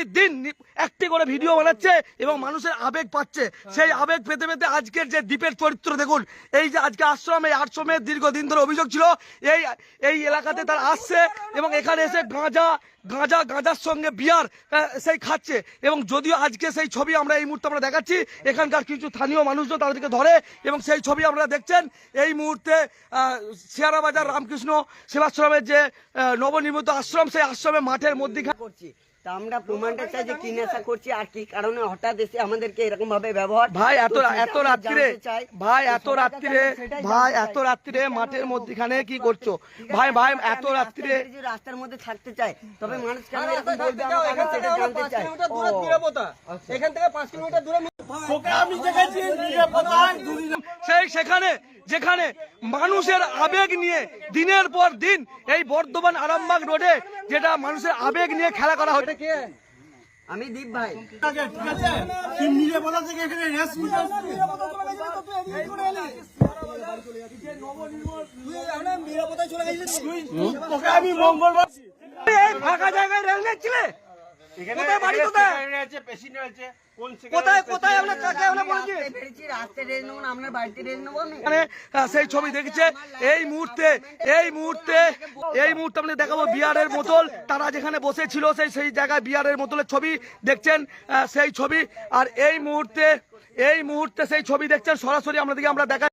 প্রতিদিন একটি করে ভিডিও বানাচ্ছে এবং মানুষের আবেগ পাচ্ছে। সেই আবেগ পেতে পেতে আজকের যে দ্বীপের চরিত্র দেখুন এই যে আজকে আশ্রম এই আশ্রমের দীর্ঘদিন ধরে অভিযোগ ছিল এই এই এলাকাতে তারা আসছে এবং এখানে এসে গাঁজা গাঁজা গাঁজার সঙ্গে বিয়ার সেই খাচ্ছে। এবং যদিও আজকে সেই ছবি আমরা এই মুহূর্তে আমরা দেখাচ্ছি এখানকার কিছু স্থানীয় মানুষজন তাদেরকে ধরে এবং সেই ছবি আমরা দেখছেন। এই মুহূর্তে আহ, শেয়ারা বাজার রামকৃষ্ণ সেবাশ্রমের যে নবনির্মিত আশ্রম সেই আশ্রমে মাঠের মধ্যে করছি। তা আমরা প্রমাণটা চাই যে কি নেশা করছি আর কি কারণে হঠাৎ এসে আমাদেরকে এরকম ভাবে ব্যবহার ভাই এত এত রাত্রিরে ভাই এত রাত্রিরে ভাই এত রাত্রিরে মাঠের মধ্যখানে কি করছ? ভাই ভাই এত রাত্রিরে রাস্তার মধ্যে থাকতে চাই তবে মানুষ কেন এরকম বলবে? আমরা সেটা জানতে চাই। এখান থেকে পাঁচ কিলোমিটার দূরে সেই সেখানে যেখানে মানুষের আবেগ নিয়ে দিনের পর দিন এই বর্ধমান আরামবাগ রোডে যেটা মানুষের আবেগ নিয়ে খেলা করা হচ্ছে। আমি দীপ ভাই। এই ফাঁকা জায়গায় রেল নিচ্ছিলে? কোথায় বাড়ি কোথায়? কোথায় কোথায় আমরা কাকে আমরা বলেছি? রাস্তায় বেরিয়েছি রাস্তায় রেল নেব না আপনার বাড়িতে রেল নেব আমি এখানে আহ, সেই ছবি দেখেছে। এই মুহূর্তে এই মুহূর্তে এই মুহূর্তে আপনি দেখাবো বিয়ারের বোতল। তারা যেখানে বসেছিল সেই সেই জায়গায় বিয়ারের বোতলের ছবি দেখছেন আহ, সেই ছবি। আর এই মুহূর্তে এই মুহূর্তে সেই ছবি দেখছেন সরাসরি আমাদেরকে আমরা দেখা